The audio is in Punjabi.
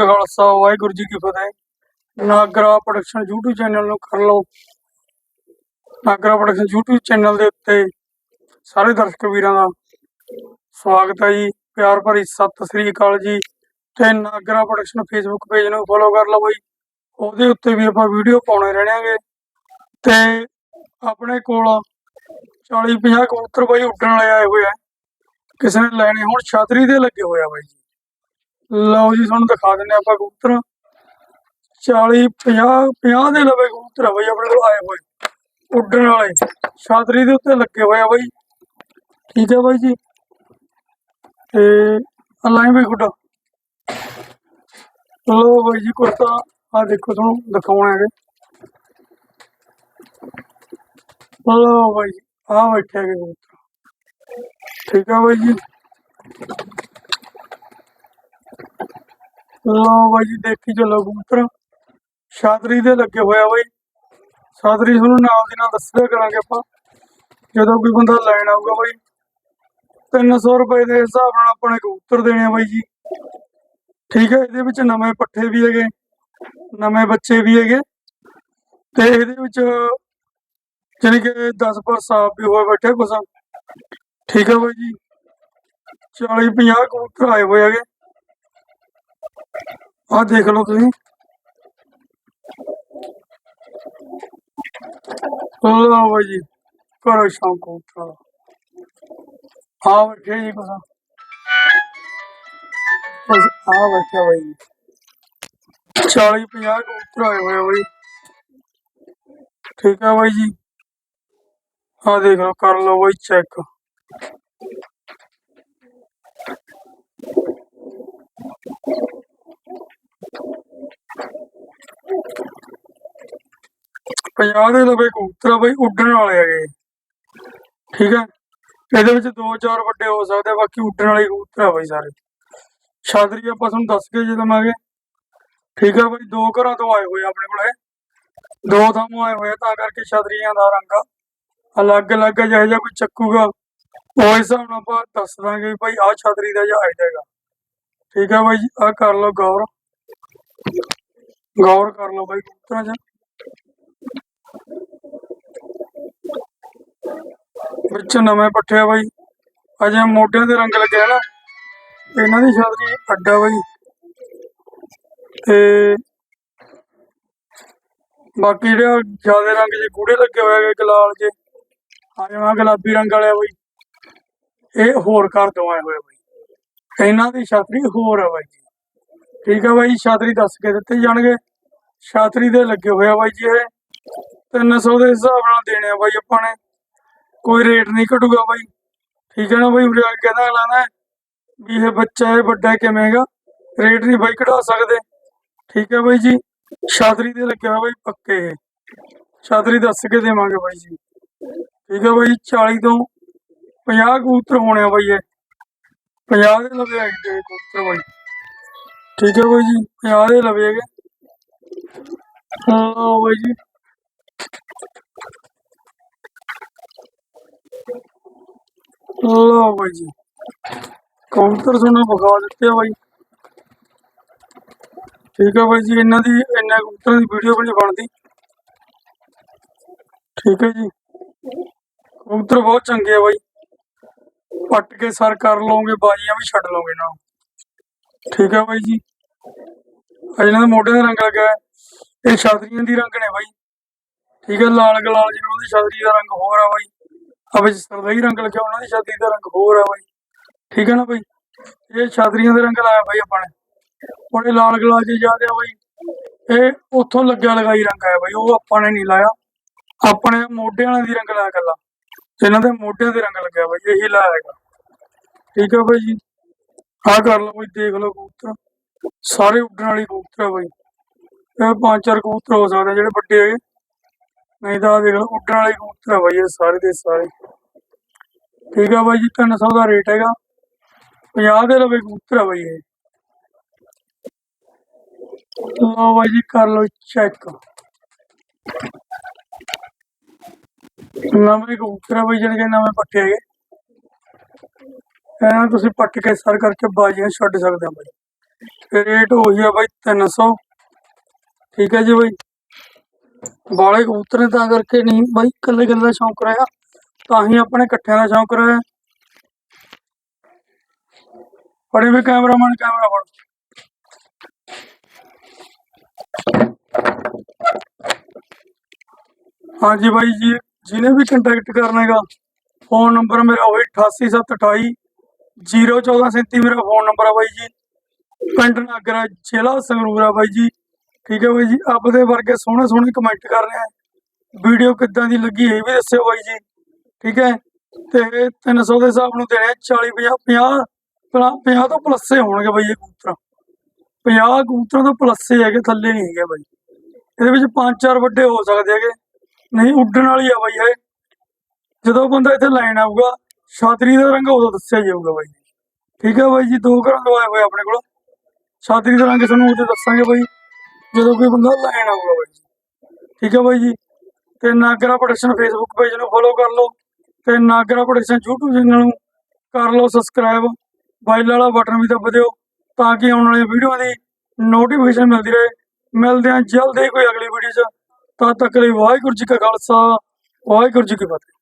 ਖਾਲਸਾ, ਵਾਹਿਗੁਰੂ ਜੀ ਕੀ ਫਤਿਹ। ਨਾਗਰਾ ਪ੍ਰੋਡਕਸ਼ਨ YouTube ਚੈਨਲ ਨੂੰ ਕਰ ਲਓ। ਨਾਗਰਾ ਪ੍ਰੋਡਕਸ਼ਨ YouTube ਚੈਨਲ ਦੇ ਉੱਤੇ ਸਾਰੇ ਦਰਸ਼ਕ ਵੀਰਾਂ ਦਾ ਸਵਾਗਤ ਹੈ ਜੀ। ਪਿਆਰ ਭਰੀ ਸਤਿ ਸ੍ਰੀ ਅਕਾਲ ਜੀ। ਤੇ ਨਾਗਰਾ ਪ੍ਰੋਡਕਸ਼ਨ ਫੇਸਬੁੱਕ ਪੇਜ ਨੂੰ ਫੋਲੋ ਕਰ ਲਓ ਬਾਈ। ਉਹਦੇ ਉੱਤੇ ਵੀ ਆਪਾਂ ਵੀਡੀਓ ਪਾਉਣੇ ਰਹਿਣਾਂਗੇ। ਤੇ ਆਪਣੇ ਕੋਲ 40 50 ਕਬੂਤਰ ਬਾਈ ਉੱਡਣ ਵਾਲੇ ਆਏ ਹੋਏ ਆ। ਕਿਸੇ ਨੇ ਲੈਣੇ ਹੁਣ, ਛਾਤਰੀ ਦੇ ਲੱਗੇ ਹੋਇਆ ਆ ਬਾਈ। ਜੀ ਲਓ ਜੀ, ਤੁਹਾਨੂੰ ਦਿਖਾ ਦਿੰਨੇ ਆਪਾਂ ਕਬੂਤਰ। 40 50 50 ਦੇ ਲਵੇ ਕਬੂਤਰ ਆ ਬਈ, ਆਪਣੇ ਕੋਲ ਆਏ ਹੋਏ। ਉੱਡਣ ਵਾਲੇ। ਛਾਤਰੀ ਦੇ ਉੱਤੇ ਲੱਗੇ ਹੋਏ ਆ ਬਈ। ਠੀਕ ਹੈ ਬਾਈ ਜੀ। ਤੇ ਅਲਾਈ ਬਈ ਖੁੱਡਾ। ਲਓ ਬਾਈ ਜੀ ਕੁਰਤਾ ਆ ਦੇਖੋ ਤੁਹਾਨੂੰ ਦਿਖਾਉਣਾ ਹੈਗੇ। ਲਓ ਬਾਈ ਆ ਬੈਠੇ ਹੈਗੇ ਕਬੂਤਰ। ਠੀਕ ਹੈ ਬਾਈ ਜੀ। ਲਓ ਬਾਈ ਜੀ, ਦੇਖੀ ਚੱਲੋ ਕਬੂਤਰ। ਛਾਤਰੀ ਦੇ ਲੱਗੇ ਹੋਇਆ ਬਾਈ। ਛਾਤਰੀ ਤੁਹਾਨੂੰ ਨਾਲ ਦੀ ਨਾਲ ਦੱਸਿਆ ਕਰਾਂਗੇ ਆਪਾਂ। ਜਦੋਂ ਕੋਈ ਬੰਦਾ ਲੈਣ ਆਊਗਾ ਬਾਈ 300 ਰੁਪਏ ਦੇ ਹਿਸਾਬ ਨਾਲ ਆਪਣੇ ਕਬੂਤਰ ਦੇਣੇ ਆ ਬਾਈ ਜੀ। ਠੀਕ ਹੈ ਇਹਦੇ ਵਿੱਚ ਨਵੇਂ ਪੱਠੇ ਵੀ ਹੈਗੇ, ਨਵੇਂ ਬੱਚੇ ਵੀ ਹੈਗੇ। ਤੇ ਇਹਦੇ ਵਿੱਚ ਜਾਣੀ ਕਿ 10 ਪਰ ਸਾਫ਼ ਵੀ ਹੋਏ ਬੈਠੇ ਕੁਛ। ਠੀਕ ਹੈ ਬਾਈ ਜੀ 40 50 ਕਬੂਤਰ ਆਏ ਹੋਏ ਹੈਗੇ। ਆਹ ਦੇਖ ਲਓ ਤੁਸੀਂ ਲਓ ਬਾਈ ਜੀ ਕਰੋ ਸ਼ੌਂਕ ਕਬੂਤਰਾਂ ਦਾ ਆ ਬੈਠੇ ਜੀ ਕੁਛ ਬਸ ਆ ਬੈਠਾ ਬਾਈ ਜੀ 40 50 ਕਬੂਤਰ ਆਏ ਹੋਏ ਆ ਬਾਈ ਠੀਕ ਹੈ ਬਾਈ ਜੀ ਆ ਦੇਖ ਲਓ ਕਰ ਲਓ ਬਾਈ ਚੈੱਕ ਪੰਜਾਹ ਦੇ ਲਵੇ ਕਬੂਤਰ ਆ ਬਾਈ, ਉੱਡਣ ਵਾਲੇ ਹੈਗੇ ਠੀਕ ਹੈ ਇਹਦੇ ਵਿੱਚ ਦੋ ਚਾਰ ਵੱਡੇ ਹੋ ਸਕਦੇ ਬਾਕੀ ਉੱਡਣ ਵਾਲੇ ਕਬੂਤਰ ਆ ਬਾਈ ਸਾਰੇ। ਛਾਤਰੀ ਆਪਾਂ ਤੁਹਾਨੂੰ ਦੱਸ ਕੇ ਜੇ ਦਵਾਂਗੇ। ਠੀਕ ਹੈ ਬਾਈ, ਦੋ ਘਰਾਂ ਤੋਂ ਆਏ ਹੋਏ ਆਪਣੇ ਕੋਲੇ। ਦੋ ਥਾਂ ਆਏ ਹੋਏ ਤਾਂ ਕਰਕੇ ਛਾਤਰੀਆਂ ਦਾ ਰੰਗ ਅਲੱਗ ਅਲੱਗ ਜਿਹੇ ਜਿਹਾ ਕੋਈ ਚੱਕੂਗਾ। ਉਹ ਹਿਸਾਬ ਨਾਲ ਆਪਾਂ ਦੱਸ ਦਾਂਗੇ ਵੀ ਭਾਈ ਆਹ ਛਾਤਰੀ ਦਾ ਜਾਂ ਜਾਏਗਾ ਠੀਕ ਹੈ ਬਾਈ, ਆਹ ਕਰ ਲਓ ਗੌਰ। ਗੌਰ ਕਰ ਲਓ ਬਾਈ ਕਬੂਤਰਾਂ 'ਚ। ਵਿੱਚ ਨਵੇਂ ਪੱਠੇ ਆ ਬਾਈ। ਅਜੇ ਮੋਢਿਆਂ ਦੇ ਰੰਗ ਲੱਗਿਆ ਨਾ। ਇਹਨਾਂ ਦੀ ਛਾਤਰੀ ਅੱਡਾ ਬਾਈ। ਤੇ ਬਾਕੀ ਜਿਹੜਾ ਜ਼ਿਆਦਾ ਰੰਗ ਜੇ ਗੂੜੇ ਲੱਗੇ ਹੋਏ ਹੈਗੇ ਗੁਲਾਲ ਜੇ ਆ ਜਿਵੇਂ ਗੁਲਾਬੀ ਰੰਗ ਵਾਲੇ ਆ ਬਾਈ। ਇਹ ਹੋਰ ਘਰ ਤੋਂ ਆਏ ਹੋਏ ਆ ਬਾਈ। ਇਹਨਾਂ ਦੀ ਛਾਤਰੀ ਹੋਰ ਆ ਬਾਈ ਜੀ। ਠੀਕ ਆ ਬਾਈ, ਛਾਤਰੀ ਦੱਸ ਕੇ ਦਿੱਤੇ ਜਾਣਗੇ। ਛਾਤਰੀ ਦੇ ਲੱਗੇ ਹੋਏ ਆ ਬਾਈ ਜੀ ਇਹ। 300 ਦੇ ਹਿਸਾਬ ਨਾਲ ਦੇਣੇ ਆ ਬਾਈ ਆਪਾਂ ਨੇ। ਕੋਈ ਰੇਟ ਨਹੀਂ ਘਟੂਗਾ ਬਾਈ। ਠੀਕ ਹੈ ਨਾ ਬਾਈ? ਉਰੇ ਕਹਿੰਦਾ ਅਗਲਾ ਨਾ ਵੀ ਇਹ ਬੱਚਾ ਹੈ ਵੱਡਾ ਕਿਵੇਂ ਹੈਗਾ? ਰੇਟ ਨਹੀਂ ਬਾਈ ਘਟਾ ਸਕਦੇ। ਠੀਕ ਹੈ ਬਾਈ ਜੀ? ਛਾਤਰੀ ਦੇ ਲੱਗਿਆ ਬਾਈ ਪੱਕੇ ਛਾਤਰੀ ਦੱਸ ਕੇ ਦੇਵਾਂਗੇ ਬਾਈ ਜੀ। ਠੀਕ ਹੈ ਬਾਈ 40 ਤੋਂ 50 ਕਬੂਤਰ ਹੋਣੇ ਆ ਬਾਈ ਇਹ। 50 ਦੇ ਲਵੇ ਆ ਕਬੂਤਰ ਬਾਈ। ਠੀਕ ਹੈ ਬਾਈ ਜੀ? 50 ਦੇ ਲਵੇ ਹੈਗੇ। ਹਾਂ ਬਾਈ ਜੀ। ਲਓ ਬਾਈ ਜੀ। ਕਬੂਤਰ ਤੁਹਾਨੂੰ ਵਿਖਾ ਦਿੱਤੇ ਬਾਈ। ਠੀਕ ਹੈ ਬਾਈ ਜੀ, ਇਹਨਾਂ ਦੀ, ਇਹਨਾਂ ਕਬੂਤਰਾਂ ਦੀ ਵੀਡੀਓ ਵੀ ਨਹੀਂ ਬਣਦੀ। ਠੀਕ ਹੈ ਜੀ। ਕਬੂਤਰ ਬਹੁਤ ਚੰਗੇ ਆ ਬਾਈ। ਪੱਟ ਕੇ ਸਰ ਕਰ ਲਓਗੇ, ਬਾਜੀਆਂ ਵੀ ਛੱਡ ਲਓਗੇ ਇਹਨਾਂ ਠੀਕ ਹੈ ਬਾਈ ਜੀ। ਇਹਨਾਂ ਦੇ ਮੋਢੇ ਦਾ ਰੰਗ ਲੱਗਾ ਇਹ ਛਾਤਰੀਆਂ ਦੀ ਰੰਗ ਨੇ ਬਾਈ। ਠੀਕ ਹੈ ਲਾਲ ਗਲਾਲ ਜਿਹਨਾਂ ਦੀ ਛਾਤਰੀ ਦਾ ਰੰਗ ਹੋਰ ਆ ਬਾਈ। ਆ ਵਿੱਚ ਸਰਦਾਈ ਰੰਗ ਲੱਗਿਆ ਉਹਨਾਂ ਦੀ ਛਾਤਰੀ ਦਾ ਰੰਗ ਹੋਰ ਆ ਬਾਈ। ਠੀਕ ਹੈ ਨਾ ਬਾਈ? ਇਹ ਛਾਤਰੀਆਂ ਦੇ ਰੰਗ ਲਾਇਆ ਬਾਈ ਆਪਾਂ ਨੇ। ਹੁਣ ਲਾਲ ਗਲਾਲ ਜੀ ਜਾਂਦੇ ਆ ਇਹ ਉੱਥੋਂ ਲੱਗਿਆ ਲਗਾਈ ਰੰਗ ਆਇਆ ਬਾਈ, ਉਹ ਆਪਾਂ ਨੇ ਨਹੀਂ ਲਾਇਆ। ਆਪਣੇ ਮੋਢਿਆਂ ਵਾਲੇ ਦੀ ਰੰਗ ਲਾਇਆ ਕੱਲਾ। ਇਹਨਾਂ ਦੇ ਮੋਢਿਆਂ ਦੇ ਰੰਗ ਲੱਗਿਆ ਬਾਈ, ਇਹੀ ਲਾਇਆ ਹੈਗਾ। ਠੀਕ ਹੈ ਬਾਈ ਜੀ? ਆਹ ਕਰ ਲਓ ਬਈ, ਦੇਖ ਲਓ ਕਬੂਤਰ। ਸਾਰੇ ਉੱਡਣ ਵਾਲੀ ਕਬੂਤਰ ਆ ਬਾਈ। ਇਹ ਪੰਜ ਚਾਰ ਕਬੂਤਰ ਹੋ ਸਕਦੇ ਜਿਹੜੇ ਵੱਡੇ ਹੈਗੇ ਨਹੀਂ ਤਾਂ ਦੇਖ ਲਓ ਉੱਡਣ ਵਾਲੇ ਕਬੂਤਰ ਆ ਬਾਈ ਇਹ ਸਾਰੇ ਦੇ ਸਾਰੇ। ਠੀਕ ਆ ਬਾਈ ਜੀ 300 ਦਾ ਰੇਟ ਹੈਗਾ। 50 ਦੇ ਲਵੇ ਕਬੂਤਰ ਆ ਬਾਈ ਇਹ। ਲਓ ਬਾਈ ਜੀ, ਕਰ ਲਓ ਚੈੱਕ ਨਵੇਂ ਕਬੂਤਰ ਆ ਬਾਈ, ਜਿਹੜੇ ਕਿ ਨਵੇਂ ਪੱਟੇ ਹੈਗੇ। ਇਹਨਾਂ ਤੁਸੀਂ ਪੱਟ ਕੇ ਸਰ ਕਰਕੇ ਬਾਜੀਆਂ ਛੱਡ ਸਕਦੇ ਹੋ ਬਾਈ। ਰੇਟ ਉਹੀ ਆ ਬਾਈ 300 ਠੀਕ ਹੈ ਜੀ ਬਾਈ। ਬਾਲੇ ਕਬੂਤਰ ਨੇ ਤਾਂ ਕਰਕੇ ਨਹੀਂ। ਬਾਈ, ਇਕੱਲੇ ਇਕੱਲੇ ਦਾ ਸ਼ੌਂਕ ਰਿਹਾ। ਤਾਂ ਹੀ ਆਪਣੇ ਇਕੱਠਿਆਂ ਦਾ ਸ਼ੌਂਕ ਰਿਹਾ। ਫੜੇ ਵੀ ਕੈਮਰਾਮੈਨ, ਕੈਮਰਾ ਫੜ। ਹਾਂਜੀ ਬਾਈ ਜੀ, ਜਿਹਨੇ ਵੀ ਕੰਟੈਕਟ ਕਰਨਾ ਹੈਗਾ ਫੋਨ ਨੰਬਰ ਮੇਰਾ ਉਹੀ 88728 01437 ਮੇਰਾ ਫੋਨ ਨੰਬਰ ਆ ਬਾਈ ਜੀ। ਪਿੰਡ ਨਾਗਰਾ ਜ਼ਿਲ੍ਹਾ ਸੰਗਰੂਰ ਆ ਬਾਈ ਜੀ। ਠੀਕ ਹੈ ਬਾਈ ਜੀ, ਆਪਦੇ ਵਰਗੇ ਸੋਹਣੇ ਸੋਹਣੇ ਕਮੈਂਟ ਕਰ ਰਹੇ ਆ ਵੀਡੀਓ ਕਿੱਦਾਂ ਦੀ ਲੱਗੀ ਇਹ ਵੀ ਦੱਸਿਓ ਬਾਈ ਜੀ। ਠੀਕ ਹੈ, ਤੇ 300 ਦੇ ਹਿਸਾਬ ਨੂੰ ਦੇਣੇ ਆ 40 50 50 50 ਤੋਂ ਪਲੱਸੇ ਹੋਣਗੇ ਬਾਈ ਇਹ ਕਬੂਤਰ। 50 ਕਬੂਤਰਾਂ ਤੋਂ ਪਲੱਸੇ ਹੈਗੇ, ਥੱਲੇ ਨਹੀਂ ਹੈਗੇ ਬਾਈ। ਇਹਦੇ ਵਿੱਚ ਪੰਜ ਚਾਰ ਵੱਡੇ ਹੋ ਸਕਦੇ ਹੈਗੇ। ਨਹੀਂ, ਉੱਡਣ ਵਾਲੀ ਆ ਬਾਈ ਇਹ। ਜਦੋਂ ਬੰਦਾ ਇੱਥੇ ਲਾਈਨ ਆਊਗਾ, ਛਾਤਰੀ ਦਾ ਰੰਗ ਉਦੋਂ ਦੱਸਿਆ ਜਾਊਗਾ ਬਾਈ। ਠੀਕ ਹੈ ਬਾਈ ਜੀ, ਦੋ ਰੰਗ ਆਏ ਹੋਏ ਆਪਣੇ ਕੋਲ। ਛਾਤਰੀ ਦਾ ਰੰਗ ਤੁਹਾਨੂੰ ਉਦੋਂ ਦੱਸਾਂਗੇ ਬਾਈ। ਜਦੋਂ ਕੋਈ ਬੰਦਾ ਲੈਣ ਆਊਗਾ ਬਾਈ। ਜੀ ਠੀਕ ਹੈ ਬਾਈ ਜੀ? ਤੇ ਨਾਗਰਾ ਪ੍ਰੋਡਕਸ਼ਨ ਫੇਸਬੁੱਕ ਪੇਜ ਨੂੰ ਫੋਲੋ ਕਰ ਲਓ ਤੇ ਨਾਗਰਾ ਪ੍ਰੋਡਕਸ਼ਨ YouTube ਚੈਨਲ ਨੂੰ ਕਰ ਲਓ ਸਬਸਕ੍ਰਾਈਬ ਬਾਈਲ ਵਾਲਾ ਬਟਨ ਵੀ ਦੱਬ ਦਿਓ ਤਾਂ ਕਿ ਆਉਣ ਵਾਲੀ ਵੀਡੀਓ ਦੀ ਨੋਟੀਫਿਕੇਸ਼ਨ ਮਿਲਦੀ ਰਹੇ। ਮਿਲਦੇ ਹਾਂ ਜਲਦੀ ਕੋਈ ਅਗਲੀ ਵੀਡੀਓ 'ਚ। ਤਦ ਤੱਕ ਲਈ ਵਾਹਿਗੁਰੂ ਜੀ ਕਾ ਖਾਲਸਾ, ਵਾਹਿਗੁਰੂ ਜੀ ਕੀ ਫਤਿਹ।